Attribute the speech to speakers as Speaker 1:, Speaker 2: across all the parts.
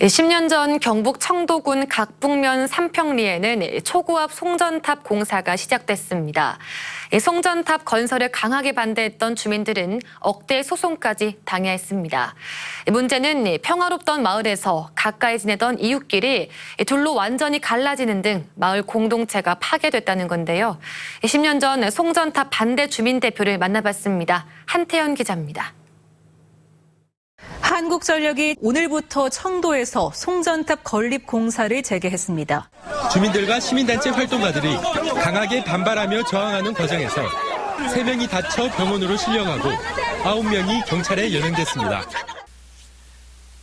Speaker 1: 10년 전 경북 청도군 각북면 삼평리에는 초고압 송전탑 공사가 시작됐습니다. 이 송전탑 건설을 강하게 반대했던 주민들은 억대 소송까지 당해야 했습니다. 문제는 평화롭던 마을에서 가까이 지내던 이웃끼리 둘로 완전히 갈라지는 등 마을 공동체가 파괴됐다는 건데요. 10년 전 송전탑 반대 주민 대표를 만나봤습니다. 한태현 기자입니다.
Speaker 2: 한국전력이 오늘부터 청도에서 송전탑 건립 공사를 재개했습니다.
Speaker 3: 주민들과 시민단체 활동가들이 강하게 반발하며 저항하는 과정에서 3명이 다쳐 병원으로 실려가고 9명이 경찰에 연행됐습니다.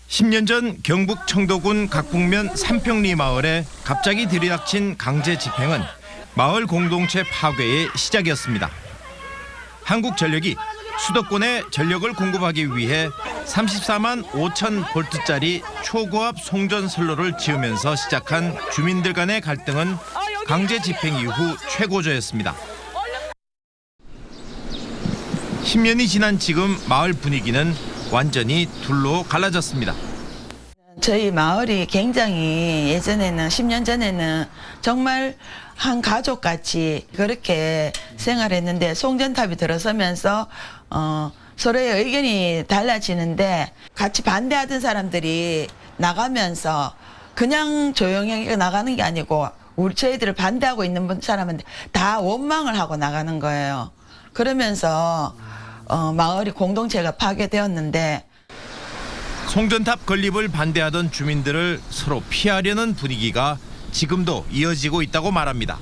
Speaker 4: 10년 전 경북 청도군 각북면 삼평리 마을에 갑자기 들이닥친 강제 집행은 마을 공동체 파괴의 시작이었습니다. 한국전력이 수도권에 전력을 공급하기 위해 34만 5천 볼트짜리 초고압 송전 선로를 지으면서 시작한 주민들 간의 갈등은 강제 집행 이후 최고조였습니다. 10년이 지난 지금 마을 분위기는 완전히 둘로 갈라졌습니다.
Speaker 5: 저희 마을이 굉장히 예전에는 10년 전에는 정말 한 가족 같이 그렇게 생활했는데 송전탑이 들어서면서 어, 서로의 의견이 달라지는데 같이 반대하던 사람들이 나가면서 그냥 조용히 나가는 게 아니고 우리 저희들을 반대하고 있는 분- 사람은 다 원망을 하고 나가는 거예요. 그러면서 어, 마을이 공동체가 파괴되었는데
Speaker 4: 송전탑 건립을 반대하던 주민들을 서로 피하려는 분위기가 지금도 이어지고 있다고 말합니다.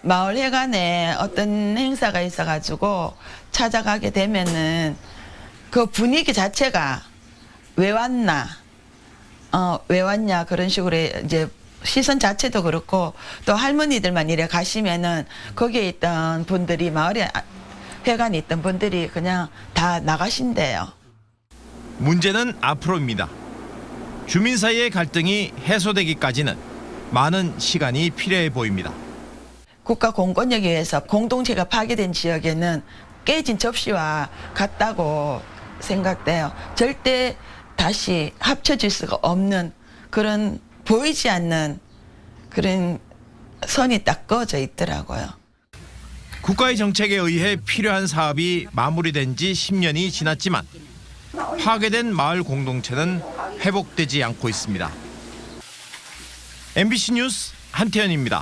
Speaker 5: 마을 회관에 어떤 행사가 있어가지고 찾아가게 되면은 그 분위기 자체가 왜 왔나, 어, 왜 왔냐 그런 식으로 이제 시선 자체도 그렇고 또 할머니들만 이래 가시면은 거기에 있던 분들이 마을에 아- 회관에 있던 분들이 그냥 다 나가신대요.
Speaker 4: 문제는 앞으로입니다. 주민 사이의 갈등이 해소되기까지는 많은 시간이 필요해 보입니다.
Speaker 5: 국가 공권력에 의해서 공동체가 파괴된 지역에는 깨진 접시와 같다고 생각돼요. 절대 다시 합쳐질 수가 없는 그런 보이지 않는 그런 선이 딱 꺼져 있더라고요.
Speaker 4: 국가의 정책에 의해 필요한 사업이 마무리된 지 10년이 지났지만 파괴된 마을 공동체는 회복되지 않고 있습니다. MBC 뉴스 한태현입니다.